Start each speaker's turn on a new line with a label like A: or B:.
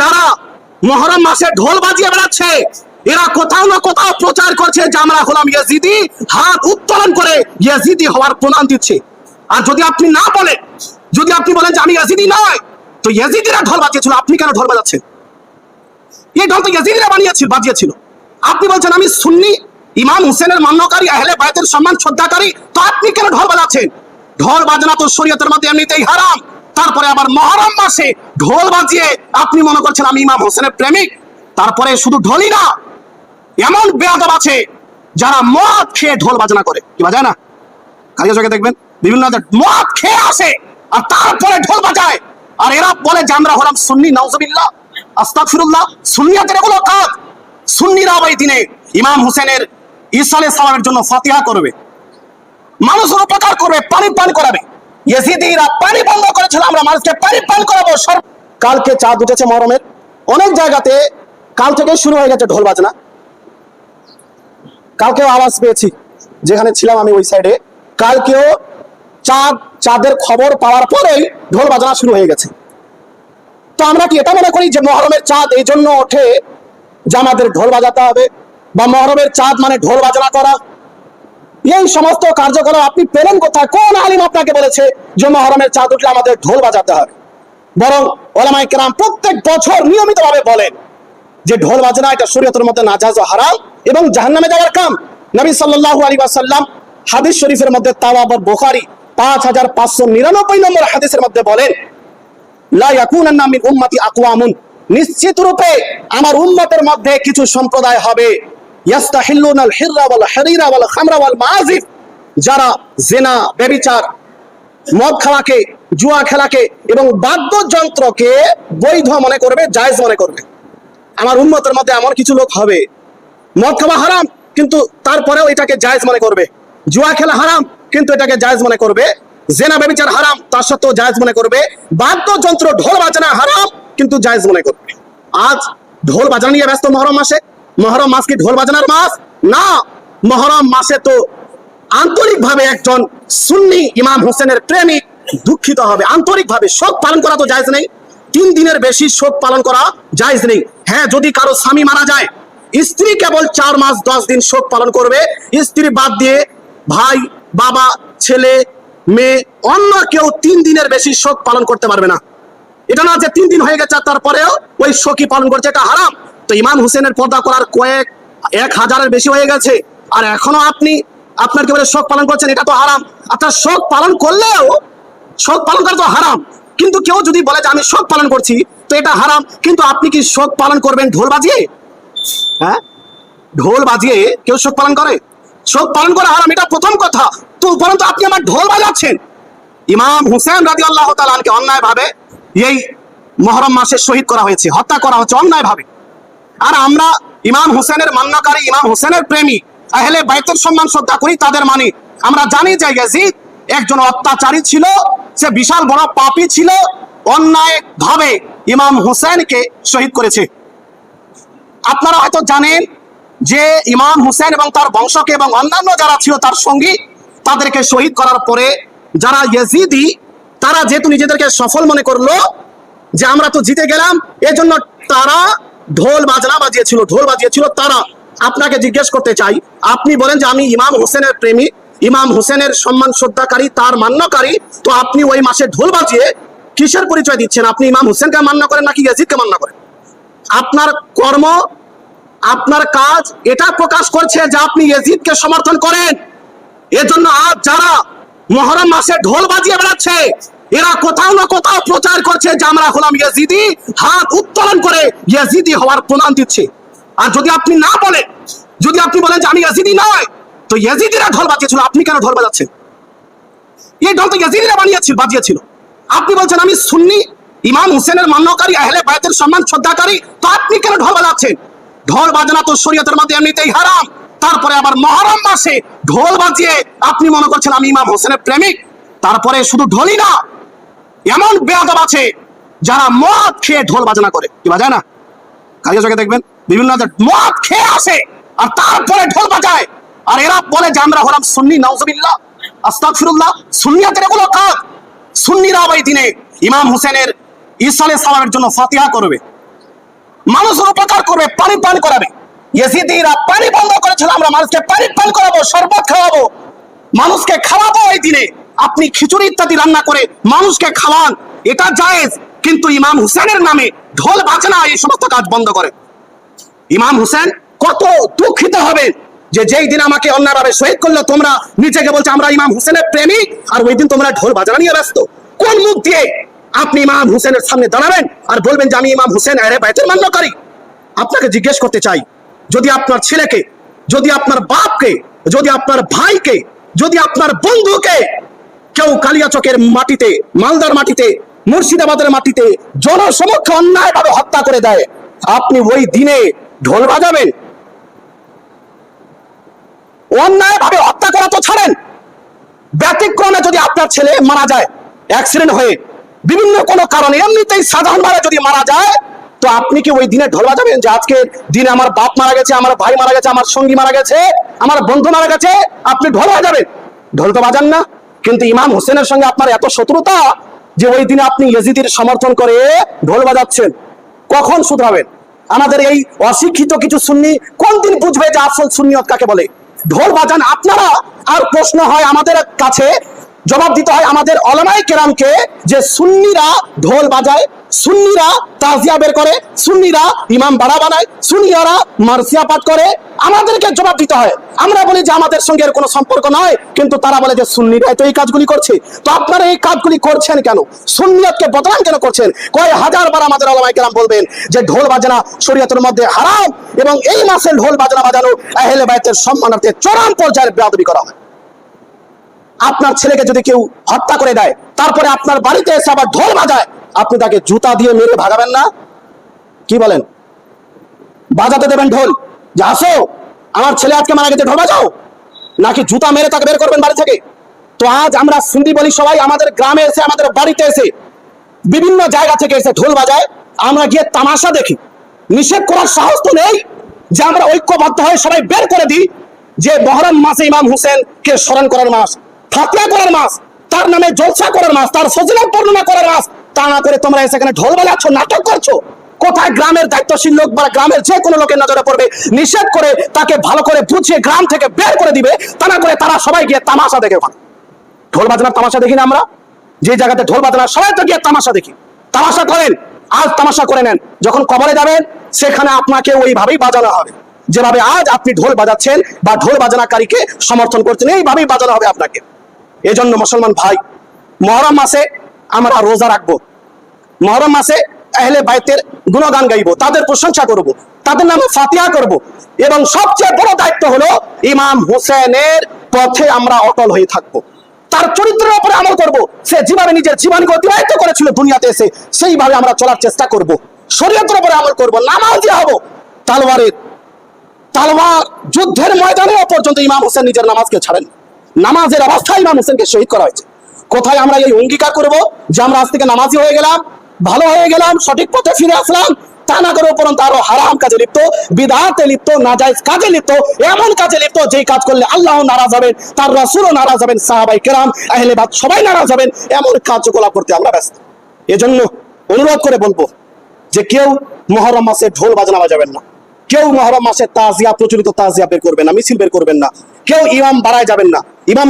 A: যারা মহরম মাসে ঢোল বাজিয়ে বেড়াচ্ছে, এরা কোথাও না কোথাও প্রচার করছে যে আমরা হলাম ইয়াজিদি। হাত উত্তোলন করে ইয়াজিদি হওয়ার প্রমাণ দিচ্ছে। আর যদি আপনি না বলেন, যদি আপনি বলেন যে আমি ইয়াজিদি নয়, তো ইয়াজিদিরা ঢোল বাজিয়েছিল, আপনি কেন ঢোল বাজাচ্ছেন? এই ঢোল তো ইয়াজিদিরা বানিয়েছিল, বাজিয়েছিল। আপনি বলছেন, আমি সুন্নি, ইমাম হুসেনের মান্যকারী, আহলে বায়তের সম্মান শ্রদ্ধাকারী, তো আপনি কেন ঢোল বাজাচ্ছেন? ঢোল বাজনা তো শরীয়তের মধ্যে এমনিতেই হারাম। তারপরে আবার মহরম মাসে ঢোল বাজিয়ে আপনি মনে করছেন আমি ইমাম হোসেনের প্রেমিক, তারপরে শুধু ঢোলই না, এমন বেয়াদব আছে যারা মদ খেয়ে ঢোল বাজনা করে। কি বাজায় না? কাজে চোখে দেখবেন, বিভিন্ন মদ খেয়ে আসে আর তারপরে ঢোল বাজায়। আর এরা বলে যে আমরা হলাম সুন্নি, নাউজুবিল্লাহ, আস্তাগফিরুল্লাহ, সুন্নিয়াতের এগুলো কাজ। সুন্নিরা ওই দিনে ইমাম হোসেনের ইসালে সালামের জন্য ফাতিহা করবে, মানুষের উপকার করবে, পানি পান করাবে। ইয়েজিদিরা পানি বন্ধ করেছিল, আমরা মানুষকে পানি পান করাবো সর- কালকে চাঁদ উঠেছে মরমের। অনেক জায়গাতে কাল থেকে শুরু হয়ে গেছে ঢোল বাজনা। কালকেও আওয়াজ পেয়েছি, যেখানে ছিলাম আমি ওই সাইডে কালকেও চাঁদ, চাঁদের খবর পাওয়ার পরেই ঢোল বাজনা শুরু হয়ে গেছে। তো আমরা কি এটা মনে করি যে মহরমের চাঁদ এই জন্য ওঠে যে আমাদের ঢোল বাজাতে হবে? বা মহরমের চাঁদ মানে ঢোল বাজনা করা? এই সমস্ত কার্যকলাপ আপনি পেলেন কোথায়? কোন আলিম আপনাকে বলেছে যে মহরমের চাঁদ উঠলে আমাদের ঢোল বাজাতে হবে? বরং ওলামাই কেরাম প্রত্যেক বছর নিয়মিতভাবে বলেন যে ঢোল বাজনা এটা শরীয়তের মধ্যে নাজাজ ও হারাম এবং জাহান্নামে যাওয়ার কাম। নবী সাল্লাল্লাহু আলাইহি ওয়াসাল্লাম হাদিস শরীফের মধ্যে তাওয়াবর বুখারী পাঁচ হাজার পাঁচশো নিরানব্বই নম্বর হাদিসের মধ্যে বলেন, লা ইয়াকুনান্না মিন উম্মতি আকওয়ামুন। নিশ্চিত রূপে আমার উম্মতের মধ্যে কিছু সম্প্রদায় হবে। ইয়াস্তাহিল্লুনাল হিররা ওয়াল হারিরা ওয়াল খামরা ওয়াল মাযিফ যারা জেনা ব্যভিচার মদ খেলাকে জুয়া খেলাকে এবং বাদ্যযন্ত্রকে বৈধ মনে করবে, জায়েজ মনে করবে। আমার উন্মতের মধ্যে এমন কিছু লোক হবে। মদ খাওয়া হারাম, কিন্তু তারপরেও এটাকে জায়েজ মনে করবে। জুয়া খেলা হারাম, কিন্তু এটাকে জায়েজ মনে করবে। জেনা ব্যবচার হারাম, তার সত্ত্বেও জায়েজ মনে করবে। বাদ্যযন্ত্র ঢোল বাজানা হারাম, কিন্তু জায়েজ মনে করবে। আজ ঢোল বাজানা নিয়ে ব্যস্ত মহরম মাসে। মহরম মাস কি ঢোল বাজানার মাস? না, মহরম মাসে তো আন্তরিকভাবে একজন সুন্নি ইমাম হোসেনের প্রেমিক দুঃখিত হবে। আন্তরিকভাবে শোক পালন করা তো জায়েজ নেই। তিন দিনের বেশি শোক পালন করা জায়েজ নেই। হ্যাঁ যদি কারও স্বামী মারা যায়, স্ত্রী কেবল চার মাস, দশ দিন শোক পালন করবে। স্ত্রী বাদ দিয়ে ভাই, বাবা, ছেলে, মেয়ে, অন্য কেউ তিন দিনের বেশি শোক পালন করতে পারবে না। এটা না যে তিন দিন হয়ে গেছে, তারপরেও ওই শোকই পালন করছে, এটা হারাম। তো ইমাম হোসেনের পর্দা করার কয়েক, এক হাজারের বেশি হয়ে গেছে। আর এখনও আপনি আপনার কি বলে শোক পালন করছেন, এটা তো হারাম। আপনার শোক পালন করলেও শোক পালন করা তো হারাম। কিন্তু কেউ যদি বলে যে আমি শোক পালন করছি, তো এটা হারাম। কিন্তু আপনি কি শোক পালন করবেন? ঢোল বাজিয়ে? হ্যাঁ? ঢোল বাজিয়ে কেউ শোক পালন করে? শোক পালন করা হারাম, এটা প্রথম কথা। তো উপরন্তু আপনি আমার ঢোল বাজাচ্ছেন। ইমাম হুসেন রাজি আল্লাহ তালানকে অন্যায় ভাবে এই মহরম মাসে শহীদ করা হয়েছে, হত্যা করা হচ্ছে অন্যায় ভাবে আর আমরা ইমাম হোসেনের মান্যকারী, ইমাম হোসেনের প্রেমী, আহলে বাইতের সম্মান শ্রদ্ধা করি, তাদের মানি। আমরা জানি যে ইয়াজিদ একজন অত্যাচারী ছিল, সে বিশাল বড় পাপী ছিল, অন্যায় ভাবে ইমাম হোসেনকে শহীদ করেছে। আপনারা হয়তো জানেন যে ইমাম হুসেন এবং তার বংশকে এবং অন্যান্য যারা ছিল তার সঙ্গী, তাদেরকে শহীদ করার পরে যারা ইয়েজিদি, তারা যেহেতু নিজেদেরকে সফল মনে করল যে আমরা তো জিতে গেলাম, এজন্য তারা ঢোল বাজনা বাজিয়েছিল, ঢোল বাজিয়েছিল তারা। আপনাকে জিজ্ঞেস করতে চাই, আপনি বলেন যে আমি ইমাম হোসেনের প্রেমী ইমাম হোসেনের সম্মান শ্রদ্ধাকারী, তার মান্যকারী, তো আপনি ওই মাসে ঢোল বাজিয়ে কিসের পরিচয় দিচ্ছেন? আপনি ইমাম হোসেনকে মান্য করেন নাকি ইয়াজিদকে মান্য করেন? আপনার কর্ম, আপনার কাজ, এটা প্রকাশ করছে যে আপনি ইয়াজিদকে সমর্থন করেন। এজন্য আজ যারা মহরম মাসে ঢোল বাজিয়ে বেড়াচ্ছে, এরা কোথাও না কোথাও প্রচার করছে যে আমরা হলাম ইয়াজিদি, হাত উত্তোলন করে ইয়াজিদি হওয়ার প্রমাণ দিচ্ছে। আর যদি আপনি না বলেন, যদি আপনি বলেন যে আমি ইয়াজিদি নয় তো ইয়াজিদিরা ঢোল বাজিয়েছিল, আপনি কেন ঢোল বাজাচ্ছেন? এই ঢোল তো ইয়াজিদিরা বানিয়েছিল, বাজিয়েছিল। আপনি বলছেন, আমি সুন্নি, ইমাম হুসেনের মান্যকারী, আহলে বায়তের সম্মান শ্রদ্ধাকারী, তো আপনি কেন ঢোল বাজাচ্ছেন? ঢোল বাজনা তো শরীয়তের মধ্যে এমনিতেই হারাম। তারপরে আবার মহরম মাসে ঢোল বাজিয়ে আপনি মনে করছেন, আমি ইমাম হোসেনের প্রেমিক। তারপরে শুধু ঢোলই না, এমন বেয়াদব আছে যারা মদ খেয়ে ঢোল বাজনা করে। কি বাজায় না? কাজে চোখে দেখবেন, বিভিন্ন মদ খেয়ে আসে, আর তারপরে ঢোল বাজায়। আর এরা বলে যে আমরা হলাম সুন্নি, নাউজুবিল্লাহ, আস্তাগফিরুল্লাহ, সুন্নিয়াতের এগুলো কাজ সুন্নিরা ওই দিনে ইমাম হোসেনের ইসালে সালামের জন্য ফাতিহা করবে। মানুষের উপকার করবে, পানি পান করাবে। ইয়েজিদিরা পানি বন্ধ করেছিল, আমরা মানুষকে পানি পান করাবো, শরবত খাওয়াবো। মানুষকে খাওয়াবো এই দিনে। আপনি খিচুড়ি ইত্যাদি রান্না করে মানুষকে খাওয়ান, এটা জায়েজ। কিন্তু ইমাম হুসেনের নামে ঢোল বাজনা এই সমস্ত কাজ বন্ধ করে। ইমাম হুসেন কত দুঃখিত হবে যে যেই দিন আমাকে অন্যভাবে শহীদ করল, তোমরা নিজেকে বলছো, আমরা ইমাম হুসেনের প্রেমিক, আর ওই দিন তোমরা ঢোল বাজানা নিয়ে ব্যস্ত। কোন মুখ দিয়ে আপনি ইমাম হুসেনের সামনে দাঁড়াবেন আর বলবেন যে আমি ইমাম হুসেন, আরে বাইতের মান্যকারী আপনাকে জিজ্ঞেস করতে চাই, যদি আপনার ছেলেকে, যদি আপনার বাপকে, যদি আপনার ভাইকে, যদি আপনার বন্ধুকে কেউ কালিয়াচকের মাটিতে, মালদার মাটিতে, মুর্শিদাবাদের মাটিতে জনসমক্ষে অন্যায়ভাবে হত্যা করে দেয়, আপনি ওই দিনে ঢোল বাজাবেন অন্যায়ভাবে হত্যা করা তো ছাড়েন। ব্যতিক্রমে যদি আপনার ছেলে মারা যায় অ্যাক্সিডেন্ট হয়ে বিভিন্ন কোনো কারণে, এমনিতেই সাধারণভাবে যদি মারা যায়, তো আপনি কি ওই দিনে ঢোল বাজাবেন যে আজকে দিনে আমার বাপ মারা গেছে, আমার ভাই মারা গেছে, আমার সঙ্গী মারা গেছে, আমার বন্ধু মারা গেছে, আপনি ঢোল বাজাবেন ঢোল তো বাজান না। কিন্তু ইমাম হোসেনের সঙ্গে আপনার এত শত্রুতা যে ওই দিনে আপনি ইয়েজিদির সমর্থন করে ঢোল বাজাচ্ছেন। কখন শুধরাবেন? আমাদের এই অশিক্ষিত কিছু সুন্নি কোন দিন বুঝবে যে আসল সুন্নিয়ত কাকে বলে? ঢোল বাজান, আপনারা আর প্রশ্ন হয় আমাদের কাছে, জবাব দিতে হয় আমাদের অলমায় কেরামকে যে সুন্নিরা ঢোল বাজায়। সুন্নিরা তাজিয়া বের করে, সুন্নিরা ইমাম বাড়া বানায়, সুন্নিয়ারা মার্সিয়া পাঠ করে, আমাদেরকে জবাব দিতে হয়। আমরা বলি যে আমাদের সঙ্গে এর কোনো সম্পর্ক নয়, কিন্তু তারা বলে যে সুন্নিরা তো এই কাজগুলি করছে। তো আপনারা এই কাজগুলি করছেন কেন? সুন্নিয়তকে বদনাম কেন করছেন? কয় হাজার বার আমাদের আলমাই কেরাম বলবেন যে ঢোল বাজনা শরীয়তের মধ্যে হারাম, এবং এই মাসে ঢোল বাজনা বাজানো আহলে বাইতের সম্মানার্থে চরম পর্যায়ের বেয়াদবি করা হয়। আপনার ছেলেকে যদি কেউ হত্যা করে দেয়, তারপরে আপনার বাড়িতে এসে আবার ঢোল বাজায় আপনি তাকে জুতা দিয়ে মেরে ভাগাবেন না? কি বলেন? বাজাতে দেবেন ঢোল। যে আসো, আমার ছেলে আজকে মারা গেছে, ঢোল বাজাও। নাকি জুতা মেরে তাকে বের করবেন বাড়ি থেকে? তো আজ আমরা সিন্ধি বলি সবাই, আমাদের গ্রামে এসে, আমাদের বাড়িতে এসে, বিভিন্ন জায়গা থেকে এসে ঢোল বাজায়। আমরা গিয়ে তামাশা দেখি। নিষেধ করার সাহস তো নেই যে আমরা ঐক্যবদ্ধ হয়ে সবাই বের করে দিই যে মহরম মাসে ইমাম হুসেন কে স্মরণ করার মাস ফাতনা করার মাস, তার নামে জলসা করার মাস, তার ফজিলত বর্ণনা করার মাস তা না করে তোমরা এসে এখানে ঢোল বাজাচ্ছ নাটক করছ। কোথায় গ্রামের দায়িত্বশীল লোক বা গ্রামের যে কোনো লোকের নজরে পড়বে, নিষেধ করে তাকে ভালো করে বুঝিয়ে গ্রাম থেকে বের করে দিবে, তা না করে তারা সবাই গিয়ে তামাশা দেখে ওখানে। ঢোল বাজনার তামাশা দেখি না আমরা? যে জায়গাতে ঢোল বাজনা সবাই তো গিয়ে তামাশা দেখি। তামাশা করেন, আজ তামাশা করে নেন। যখন কবরে যাবেন, সেখানে আপনাকে ওইভাবেই বাজানো হবে। যেভাবে আজ আপনি ঢোল বাজাচ্ছেন বা ঢোল বাজানাকারীকে সমর্থন করছেন, এইভাবেই বাজানো হবে আপনাকে। এজন্য মুসলমান ভাই, মহরম মাসে আমরা রোজা রাখব। মহরম মাসে আহলে বাইতের গুণগান গাইবো, তাদের প্রশংসা করব, তাদের নামে ফাতিহা করব। এবং সবচেয়ে বড় দায়িত্ব হলো ইমাম হোসেনের পথে আমরা অটল হয়ে থাকব। তার চরিত্রের উপরে আমল করব। সে যেভাবে নিজের জীবনকে অতিবাহিত করেছিল দুনিয়াতে এসে, সেইভাবে আমরা চলার চেষ্টা করব। শরীয়তের উপরে আমল করব, নামাজি হব। তালওয়ারের তালওয়ার যুদ্ধের ময়দানে পর্যন্ত ইমাম হোসেন নিজের নামাজকে ছাড়েন নামাজের অবস্থায় ইমাম হোসেনকে শহীদ করা হয়েছে। কোথায় আমরা এই অঙ্গীকার করব যে আমরা আজ থেকে নামাজি হয়ে গেলাম? ভালো হয়ে গেলাম, সঠিক পথে ফিরে আসলাম। তা না করে উপরন্ত আরও হারাম কাজে লিপ্ত বিদাতে লিপ্ত নাজাইজ কাজে লিপ্ত, এমন কাজে লিপ্ত যেই কাজ করলে আল্লাহ নারাজ হবেন, তার রসুলও নারাজ হবেন সাহাবাই কেরাম, আহলে বাদ সবাই নারাজ হবেন, এমন কার্যকলাপ করতে আমরা ব্যস্ত। এজন্য অনুরোধ করে বলব যে কেউ মহরম মাসে ঢোল বাজনা বাজাবেন না। কেউ মহরম মাসে তাজিয়া, প্রচলিত তাজিয়া বের করবেন না, মিছিল বের করবেন না। কেউ ইমাম বাড়ায় যাবেন না। ইমাম